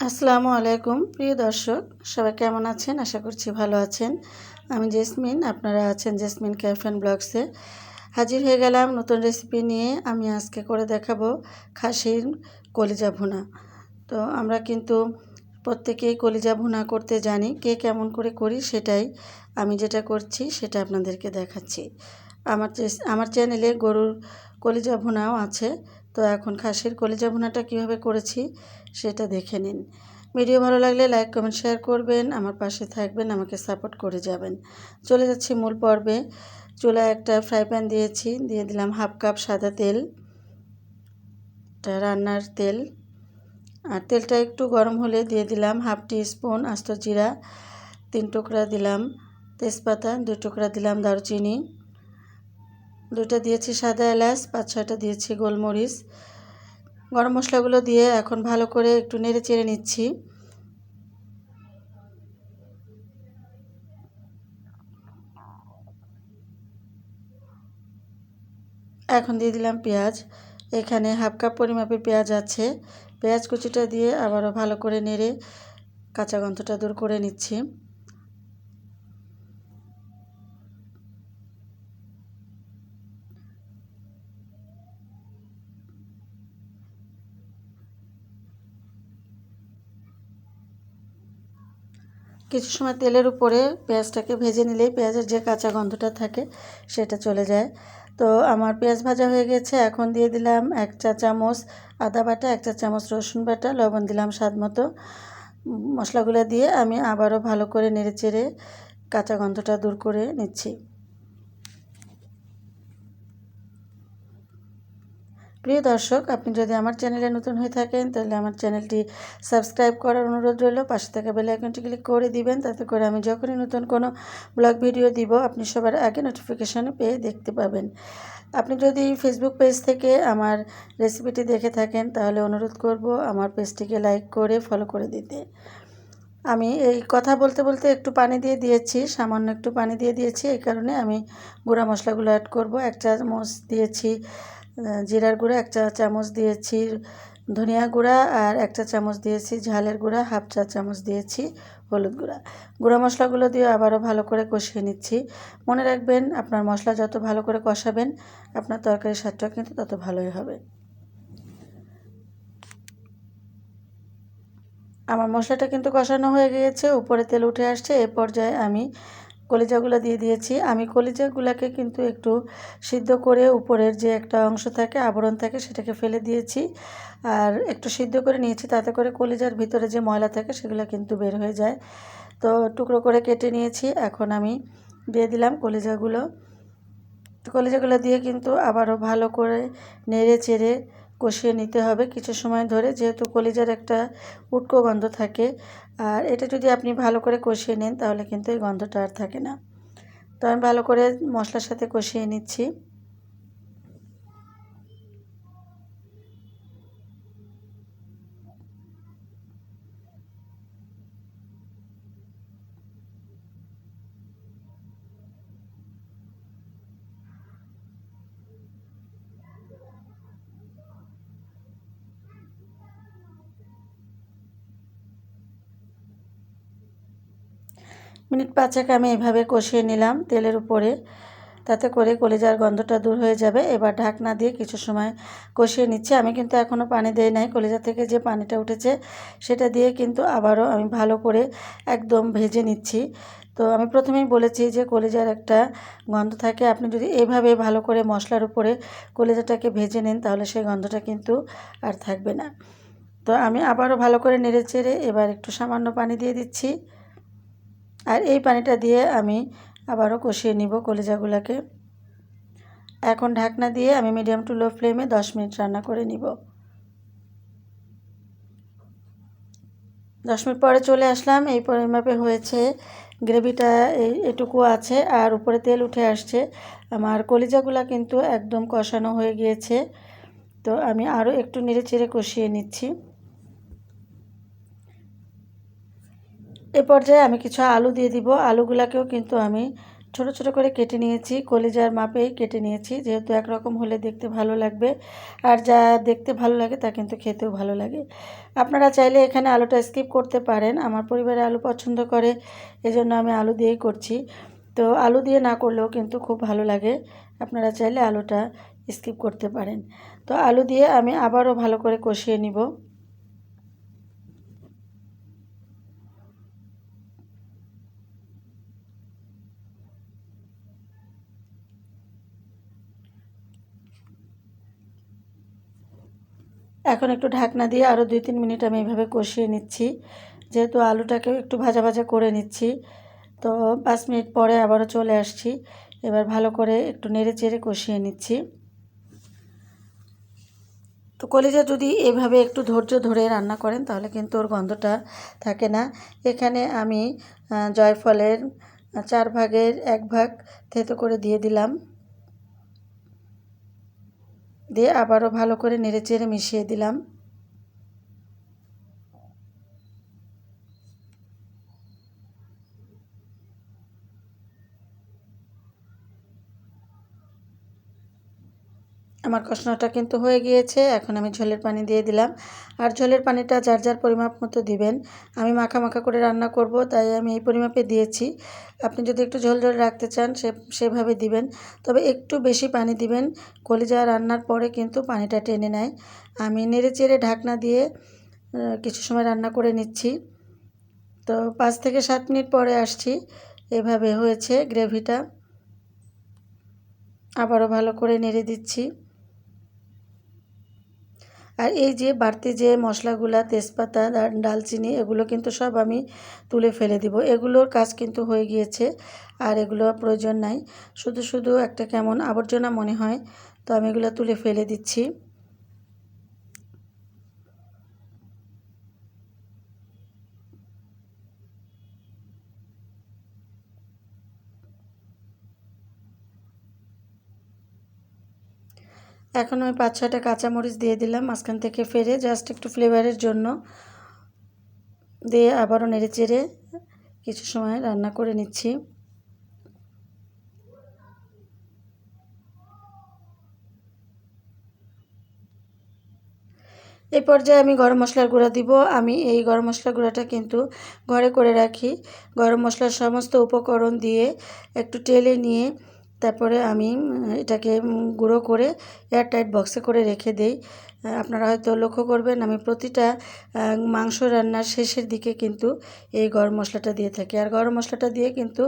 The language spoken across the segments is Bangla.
আসসালামু আলাইকুম, প্রিয় দর্শক। সবাই কেমন আছেন? আশা করছি ভালো আছেন। আমি জেসমিন, আপনারা আছেন জেসমিন ক্যাফেন ব্লগসে হাজির হয়ে গেলাম নতুন রেসিপি নিয়ে। আমি আজকে করে দেখাবো খাসির কলিজা ভুনা। তো আমরা কিন্তু প্রত্যেকেই কলিজা ভুনা করতে জানি, কে কেমন করে করি সেটাই আমি যেটা করছি সেটা আপনাদেরকে দেখাচ্ছি। আমার আমার চ্যানেলে গরুর কলিজা ভুনাও আছে। তো এখন খাসির কলিজা ভুনাটা কীভাবে করেছি সেটা দেখে নিন। ভিডিও ভালো লাগলে লাইক, কমেন্ট, শেয়ার করবেন, আমার পাশে থাকবেন, আমাকে সাপোর্ট করে যাবেন। চলে যাচ্ছি মূল পর্বে। চুলায় একটা ফ্রাই প্যান দিয়েছি, দিয়ে দিলাম হাফ কাপ সাদা তেল রান্নার তেল। আর তেলটা একটু গরম হলে দিয়ে দিলাম হাফ টি স্পুন আস্ত জিরা, তিন টুকরা দিলাম তেজপাতা, দুই টুকরা দিলাম দারুচিনি। দুইটা দিয়েছি সাদা এলাচ, পাঁচ ছয়টা দিয়েছি গোলমরিচ। গরম মশলাগুলো দিয়ে এখন ভালো করে একটু নেড়ে চেড়ে নিচ্ছি। এখন দিয়ে দিলাম পেঁয়াজ। এখানে হাফ কাপ পরিমাপের পেঁয়াজ আছে। পেঁয়াজ কুচিটা দিয়ে আবারও ভালো করে নেড়ে কাঁচা গন্ধটা দূর করে নিচ্ছি। কিছু সময় তেলের উপরে পেঁয়াজটাকে ভেজে নিলেই পেঁয়াজের যে কাঁচা গন্ধটা থাকে সেটা চলে যায়। তো আমার পেঁয়াজ ভাজা হয়ে গেছে। এখন দিয়ে দিলাম এক চা চামচ আদা বাটা, এক চা চামচ রসুন বাটা, লবণ দিলাম স্বাদ মতো। মশলাগুলো দিয়ে আমি আবারও ভালো করে নেড়ে চেড়ে কাঁচা গন্ধটা দূর করে নিচ্ছি। প্রিয় দর্শক, আপনি যদি আমার চ্যানেলে নতুন হয়ে থাকেন, তাহলে আমার চ্যানেলটি সাবস্ক্রাইব করার অনুরোধ রইল। পাশে থাকা বেল আইকনটি ক্লিক করে দিবেন, তাতে করে আমি যখনই নতুন কোনো ব্লগ ভিডিও দিব, আপনি সবার আগে নোটিফিকেশানে পেয়ে দেখতে পাবেন। আপনি যদি ফেসবুক পেজ থেকে আমার রেসিপিটি দেখে থাকেন, তাহলে অনুরোধ করব আমার পেজটিকে লাইক করে ফলো করে দিতে। আমি এই কথা বলতে বলতে একটু পানি দিয়ে দিয়েছি, সামান্য একটু পানি দিয়ে দিয়েছি, এই কারণে আমি গুঁড়া মশলাগুলো অ্যাড করব। এক চামচ দিয়েছি জিরার গুঁড়া, এক চা চামচ দিয়েছি ধনিয়া গুঁড়া আর এক চা চামচ দিয়েছি ঝালের গুঁড়া, হাফ চা চামচ দিয়েছি হলুদ গুঁড়া। গুঁড়া মশলাগুলো দিয়ে আবারও ভালো করে কষিয়ে নিচ্ছি। মনে রাখবেন, আপনার মশলা যত ভালো করে কষাবেন, আপনার তরকারির স্বাদটা কিন্তু তত ভালোই হবে। আমার মশলাটা কিন্তু কষানো হয়ে গিয়েছে, উপরে তেল উঠে আসছে। এ পর্যায়ে আমি কলিজাগুলো দিয়ে দিয়েছি। আমি কলিজাগুলোকে কিন্তু একটু সিদ্ধ করে উপরের যে একটা অংশ থাকে, আবরণ থাকে, সেটাকে ফেলে দিয়েছি। আর একটু সিদ্ধ করে নিয়েছি, তাতে করে কলিজার ভিতরে যে ময়লা থাকে, সেগুলো কিন্তু বের হয়ে যায়। তো টুকরো করে কেটে নিয়েছি, এখন আমি দিয়ে দিলাম কলিজাগুলো। কলিজাগুলো দিয়ে কিন্তু আবারও ভালো করে নেড়ে চেড়ে কষিয়ে নিতে হবে কিছু সময় ধরে, যেহেতু কলিজার একটা উটকো গন্ধ থাকে। আর এটা যদি আপনি ভালো করে কষিয়ে নেন, তাহলে কিন্তু এই গন্ধটা আর থাকে না। তো আমি ভালো করে মশলার সাথে কষিয়ে নিচ্ছি। মিনিট পাঁচেক আমি এভাবে কষিয়ে নিলাম তেলের উপরে। তাতে করে কলিজার গন্ধটা দূর হয়ে যাবে। এবার ঢাকনা দিয়ে কিছু সময় কষিয়ে নিচ্ছি। আমি কিন্তু এখনও পানি দেই নাই। কলিজা থেকে যে পানিটা উঠেছে সেটা দিয়ে কিন্তু আবারও আমি ভালো করে একদম ভেজে নিচ্ছি। তো আমি প্রথমেই বলেছি যে কলিজার একটা গন্ধ থাকে। আপনি যদি এভাবে ভালো করে মশলার উপরে কলিজাটাকে ভেজে নেন তাহলে সেই গন্ধটা কিন্তু আর থাকবে না। তো আমি আবারও ভালো করে নেড়ে চেড়ে এবার একটু সামান্য পানি দিয়ে দিচ্ছি। আর এই পানিটা দিয়ে আমি আবারও কষিয়ে নিব কলিজাগুলোকে। এখন ঢাকনা দিয়ে আমি মিডিয়াম টু লো ফ্লেমে দশ মিনিট রান্না করে নিব। দশ মিনিট পরে চলে আসলাম। এই পরিমাপে হয়েছে, গ্রেভিটা এটুকু আছে আর উপরে তেল উঠে আসছে। আমার কলিজাগুলো কিন্তু একদম কষানো হয়ে গিয়েছে। তো আমি আরও একটু নেড়ে চেড়ে কষিয়ে নিচ্ছি। এ পর্যায়ে আমি কিছু আলু দিয়ে দিব। আলুগুলাকেও কিন্তু আমি ছোট ছোট করে কেটে নিয়েছি। কলিজার মাপেই কেটে নিয়েছি। যেহেতু একরকম হলে দেখতে ভালো লাগবে। আর যা দেখতে ভালো লাগে তা কিন্তু খেতেও ভালো লাগে। আপনারা চাইলে এখানে আলুটা স্কিপ করতে পারেন। আমার পরিবারে আলু পছন্দ করে, এজন্য আমি আলু দিয়েই করছি। তো আলু দিয়ে না করলেও কিন্তু খুব ভালো লাগে। আপনারা চাইলে আলুটা স্কিপ করতে পারেন। তো আলু দিয়ে আমি আবারও ভালো করে কষিয়ে নিব। এখন একটু ঢাকনা দিয়ে আরও দুই তিন মিনিট আমি এভাবে কষিয়ে নিচ্ছি। যেহেতু আলুটাকে একটু ভাজা ভাজা করে নিচ্ছি, তো পাঁচ মিনিট পরে আবারও চলে আসছি। এবার ভালো করে একটু নেড়ে চেড়ে কষিয়ে নিচ্ছি। তো কলিজা যদি এভাবে একটু ধৈর্য ধরে রান্না করেন, তাহলে কিন্তু ওর গন্ধটা থাকে না। এখানে আমি জয়ফলের চার ভাগের এক ভাগ থেতো করে দিয়ে দিলাম। দিয়ে আবারও ভালো করে নেড়েচেড়ে মিশিয়ে দিলাম। আমার কষানোটা কিন্তু হয়ে গিয়েছে, এখন আমি ঝোলের পানি দিয়ে দিলাম। আর ঝোলের পানিটা যার যার পরিমাপ মতো দিবেন। আমি মাখা মাখা করে রান্না করব, তাই আমি এই পরিমাপে দিয়েছি। আপনি যদি একটু ঝোল ঝোল রাখতে চান, সে, সেভাবে দিবেন। তবে একটু বেশি পানি দিবেন। কলিজা রান্নার পরে কিন্তু পানিটা টেনে নেয়। আমি নেড়ে চেড়ে ঢাকনা দিয়ে কিছু সময় রান্না করে নিচ্ছি। তো পাঁচ থেকে সাত মিনিট পরে আসছি। এভাবে হয়েছে গ্রেভিটা। আবারও ভালো করে নেড়ে দিচ্ছি। আর এই যে বাড়তি যে মশলাগুলো, তেজপাতা ডালচিনি, এগুলো কিন্তু সব আমি তুলে ফেলে দিব। এগুলোর কাজ কিন্তু হয়ে গিয়েছে আর এগুলো প্রয়োজন নাই। শুধু শুধু একটা কেমন আবর্জনা মনে হয়, তো আমি এগুলো তুলে ফেলে দিচ্ছি। এখন আমি পাঁচ ছয়টা কাঁচামরিচ দিয়ে দিলাম, মাঝখান থেকে ফেরে জাস্ট একটু ফ্লেভারের জন্য। দিয়ে আবারও নেড়ে চেড়ে কিছু সময় রান্না করে নিচ্ছি। এই পর্যায়ে আমি গরম মশলার গুঁড়া দিব। আমি এই গরম মশলার গুঁড়াটা কিন্তু ঘরে করে রাখি। গরম মশলার সমস্ত উপকরণ দিয়ে একটু টেলে নিয়ে তারপরে আমি এটাকে গুঁড়ো করে এয়ারটাইট বক্সে করে রেখে দেই। আপনারা হয়তো লক্ষ্য করবেন আমি প্রতিটা মাংস রান্নার শেষের দিকে কিন্তু এই গরম মশলাটা দিয়ে থাকি। আর গরম মশলাটা দিয়ে কিন্তু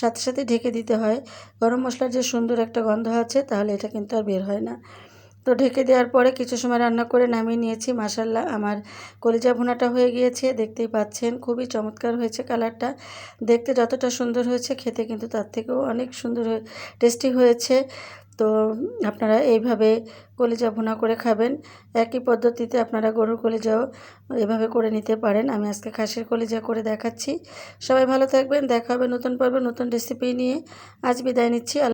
সাথে সাথে ঢেকে দিতে হয়। গরম মশলার যে সুন্দর একটা গন্ধ আছে, তাহলে এটা কিন্তু আর বের হয় না। তো ঢেকে দেওয়ার পরে কিছু সময় রান্না করে নামিয়ে নিয়েছি। মাসাল্লাহ আমার কলিজা ভুনাটা হয়ে গিয়েছে। দেখতেই পাচ্ছেন, খুবই চমৎকার হয়েছে কালারটা। দেখতে যতটা সুন্দর হয়েছে, খেতে কিন্তু তার থেকেও অনেক সুন্দর টেস্টি হয়েছে। তো আপনারা এইভাবে কলিজা ভুনা করে খাবেন। একই পদ্ধতিতে আপনারা গরুর কলিজাও এভাবে করে নিতে পারেন। আমি আজকে খাসির কলিজা করে দেখাচ্ছি। সবাই ভালো থাকবেন, দেখা হবে নতুন পর্বে নতুন রেসিপি নিয়ে। আজ বিদায় নিচ্ছি